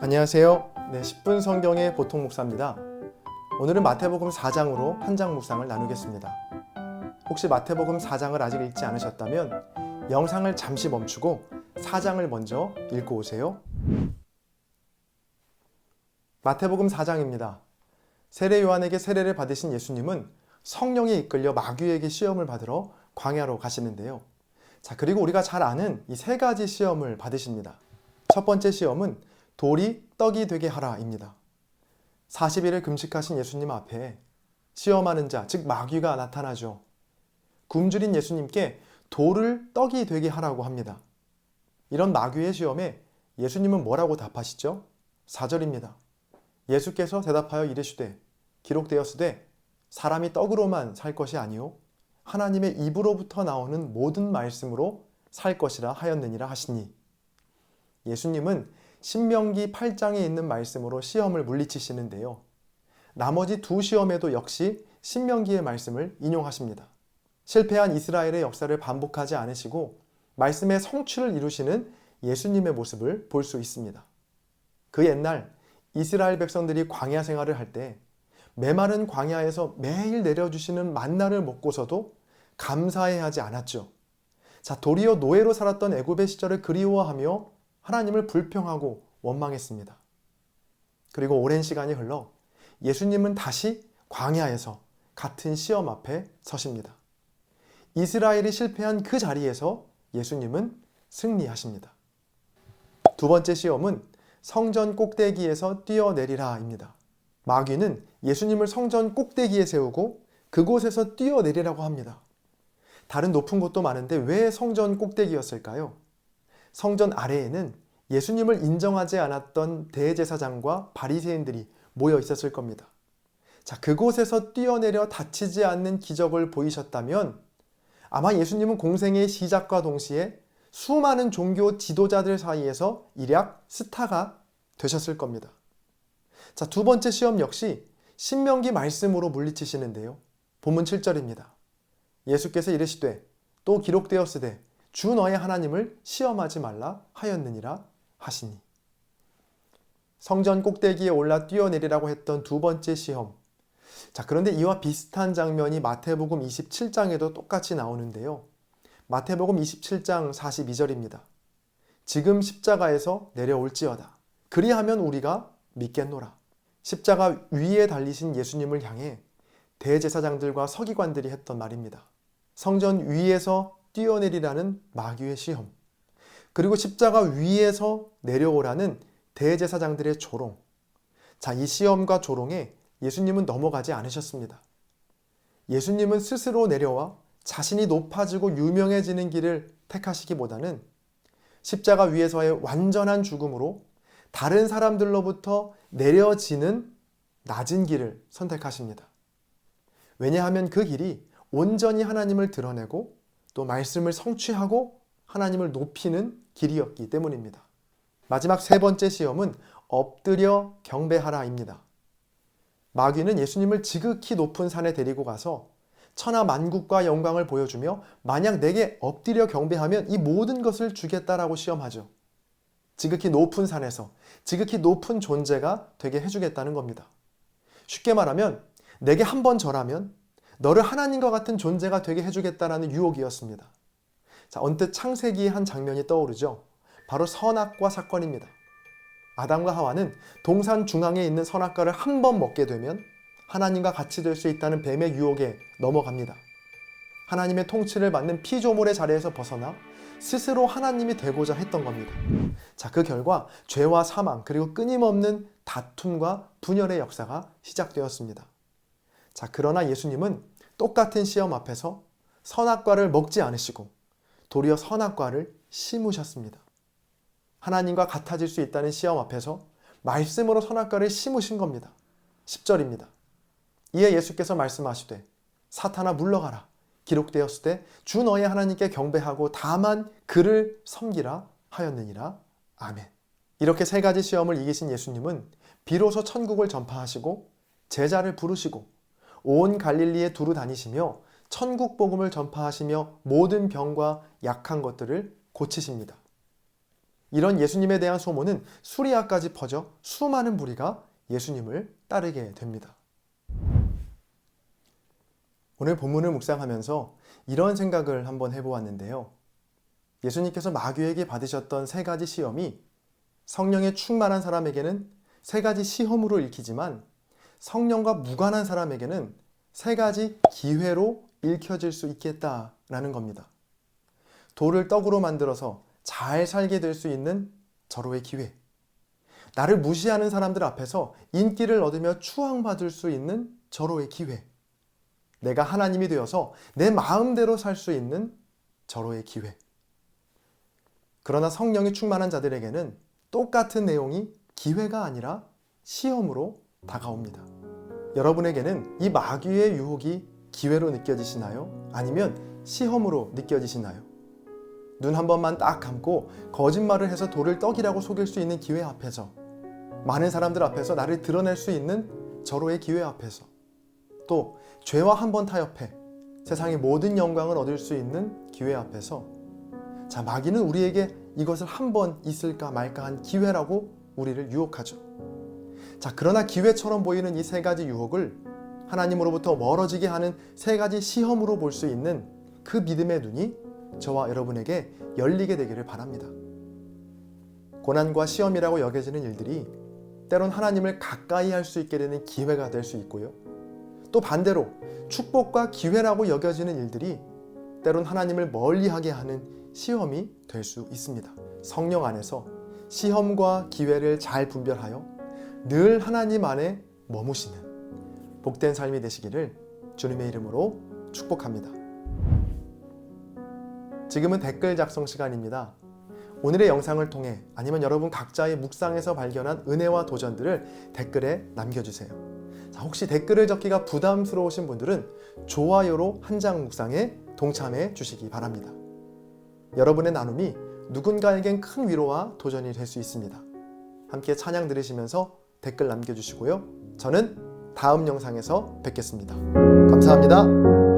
안녕하세요. 네, 10분 성경의 보통 목사입니다. 오늘은 마태복음 4장으로 한 장 묵상을 나누겠습니다. 혹시 마태복음 4장을 아직 읽지 않으셨다면 영상을 잠시 멈추고 4장을 먼저 읽고 오세요. 마태복음 4장입니다. 세례 요한에게 세례를 받으신 예수님은 성령에 이끌려 마귀에게 시험을 받으러 광야로 가시는데요. 자, 그리고 우리가 잘 아는 이 세 가지 시험을 받으십니다. 첫 번째 시험은 돌이 떡이 되게 하라입니다. 40일을 금식하신 예수님 앞에 시험하는 자, 즉 마귀가 나타나죠. 굶주린 예수님께 돌을 떡이 되게 하라고 합니다. 이런 마귀의 시험에 예수님은 뭐라고 답하시죠? 4절입니다. 예수께서 대답하여 이르시되 기록되었으되 사람이 떡으로만 살 것이 아니요 하나님의 입으로부터 나오는 모든 말씀으로 살 것이라 하였느니라 하시니 예수님은 신명기 8장에 있는 말씀으로 시험을 물리치시는데요. 나머지 두 시험에도 역시 신명기의 말씀을 인용하십니다. 실패한 이스라엘의 역사를 반복하지 않으시고 말씀의 성취를 이루시는 예수님의 모습을 볼 수 있습니다. 그 옛날 이스라엘 백성들이 광야 생활을 할 때 메마른 광야에서 매일 내려주시는 만나를 먹고서도 감사해 하지 않았죠. 자, 도리어 노예로 살았던 애굽의 시절을 그리워하며 하나님을 불평하고 원망했습니다. 그리고 오랜 시간이 흘러 예수님은 다시 광야에서 같은 시험 앞에 서십니다. 이스라엘이 실패한 그 자리에서 예수님은 승리하십니다. 두 번째 시험은 성전 꼭대기에서 뛰어내리라입니다. 마귀는 예수님을 성전 꼭대기에 세우고 그곳에서 뛰어내리라고 합니다. 다른 높은 곳도 많은데 왜 성전 꼭대기였을까요? 성전 아래에는 예수님을 인정하지 않았던 대제사장과 바리새인들이 모여 있었을 겁니다. 자, 그곳에서 뛰어내려 다치지 않는 기적을 보이셨다면 아마 예수님은 공생의 시작과 동시에 수많은 종교 지도자들 사이에서 일약 스타가 되셨을 겁니다. 자, 두 번째 시험 역시 신명기 말씀으로 물리치시는데요. 본문 7절입니다. 예수께서 이르시되 또 기록되었으되 주 너의 하나님을 시험하지 말라 하였느니라 하시니. 성전 꼭대기에 올라 뛰어내리라고 했던 두 번째 시험. 자, 그런데 이와 비슷한 장면이 마태복음 27장에도 똑같이 나오는데요. 마태복음 27장 42절입니다. 지금 십자가에서 내려올지어다. 그리하면 우리가 믿겠노라. 십자가 위에 달리신 예수님을 향해 대제사장들과 서기관들이 했던 말입니다. 성전 위에서 뛰어내리라는 마귀의 시험. 그리고 십자가 위에서 내려오라는 대제사장들의 조롱. 자, 이 시험과 조롱에 예수님은 넘어가지 않으셨습니다. 예수님은 스스로 내려와 자신이 높아지고 유명해지는 길을 택하시기보다는 십자가 위에서의 완전한 죽음으로 다른 사람들로부터 내려지는 낮은 길을 선택하십니다. 왜냐하면 그 길이 온전히 하나님을 드러내고 또 말씀을 성취하고 하나님을 높이는 길이었기 때문입니다. 마지막 세 번째 시험은 엎드려 경배하라입니다. 마귀는 예수님을 지극히 높은 산에 데리고 가서 천하 만국과 영광을 보여주며 만약 내게 엎드려 경배하면 이 모든 것을 주겠다라고 시험하죠. 지극히 높은 산에서 지극히 높은 존재가 되게 해주겠다는 겁니다. 쉽게 말하면 내게 한 번 절하면 너를 하나님과 같은 존재가 되게 해주겠다라는 유혹이었습니다. 자, 언뜻 창세기의 한 장면이 떠오르죠. 바로 선악과 사건입니다. 아담과 하와는 동산 중앙에 있는 선악과를 한 번 먹게 되면 하나님과 같이 될 수 있다는 뱀의 유혹에 넘어갑니다. 하나님의 통치를 받는 피조물의 자리에서 벗어나 스스로 하나님이 되고자 했던 겁니다. 자, 그 결과 죄와 사망 그리고 끊임없는 다툼과 분열의 역사가 시작되었습니다. 자, 그러나 예수님은 똑같은 시험 앞에서 선악과를 먹지 않으시고 도리어 선악과를 심으셨습니다. 하나님과 같아질 수 있다는 시험 앞에서 말씀으로 선악과를 심으신 겁니다. 10절입니다. 이에 예수께서 말씀하시되 사탄아 물러가라. 기록되었을 때 주 너의 하나님께 경배하고 다만 그를 섬기라 하였느니라. 아멘. 이렇게 세 가지 시험을 이기신 예수님은 비로소 천국을 전파하시고 제자를 부르시고 온 갈릴리에 두루 다니시며 천국 복음을 전파하시며 모든 병과 약한 것들을 고치십니다. 이런 예수님에 대한 소문은 수리아까지 퍼져 수많은 무리가 예수님을 따르게 됩니다. 오늘 본문을 묵상하면서 이런 생각을 한번 해보았는데요. 예수님께서 마귀에게 받으셨던 세 가지 시험이 성령에 충만한 사람에게는 세 가지 시험으로 읽히지만 성령과 무관한 사람에게는 세 가지 기회로 읽혀질 수 있겠다라는 겁니다. 돌을 떡으로 만들어서 잘 살게 될 수 있는 절호의 기회. 나를 무시하는 사람들 앞에서 인기를 얻으며 추앙받을 수 있는 절호의 기회. 내가 하나님이 되어서 내 마음대로 살 수 있는 절호의 기회. 그러나 성령이 충만한 자들에게는 똑같은 내용이 기회가 아니라 시험으로 다가옵니다. 여러분에게는 이 마귀의 유혹이 기회로 느껴지시나요? 아니면 시험으로 느껴지시나요? 눈 한 번만 딱 감고 거짓말을 해서 돌을 떡이라고 속일 수 있는 기회 앞에서 많은 사람들 앞에서 나를 드러낼 수 있는 절호의 기회 앞에서 또 죄와 한 번 타협해 세상의 모든 영광을 얻을 수 있는 기회 앞에서 자 마귀는 우리에게 이것을 한 번 있을까 말까 한 기회라고 우리를 유혹하죠. 자 그러나 기회처럼 보이는 이 세 가지 유혹을 하나님으로부터 멀어지게 하는 세 가지 시험으로 볼 수 있는 그 믿음의 눈이 저와 여러분에게 열리게 되기를 바랍니다. 고난과 시험이라고 여겨지는 일들이 때론 하나님을 가까이 할 수 있게 되는 기회가 될 수 있고요. 또 반대로 축복과 기회라고 여겨지는 일들이 때론 하나님을 멀리하게 하는 시험이 될 수 있습니다. 성령 안에서 시험과 기회를 잘 분별하여 늘 하나님 안에 머무시는 복된 삶이 되시기를 주님의 이름으로 축복합니다. 지금은 댓글 작성 시간입니다. 오늘의 영상을 통해 아니면 여러분 각자의 묵상에서 발견한 은혜와 도전들을 댓글에 남겨주세요. 자, 혹시 댓글을 적기가 부담스러우신 분들은 좋아요로 한 장 묵상에 동참해 주시기 바랍니다. 여러분의 나눔이 누군가에겐 큰 위로와 도전이 될 수 있습니다. 함께 찬양 들으시면서 댓글 남겨주시고요. 저는 다음 영상에서 뵙겠습니다. 감사합니다.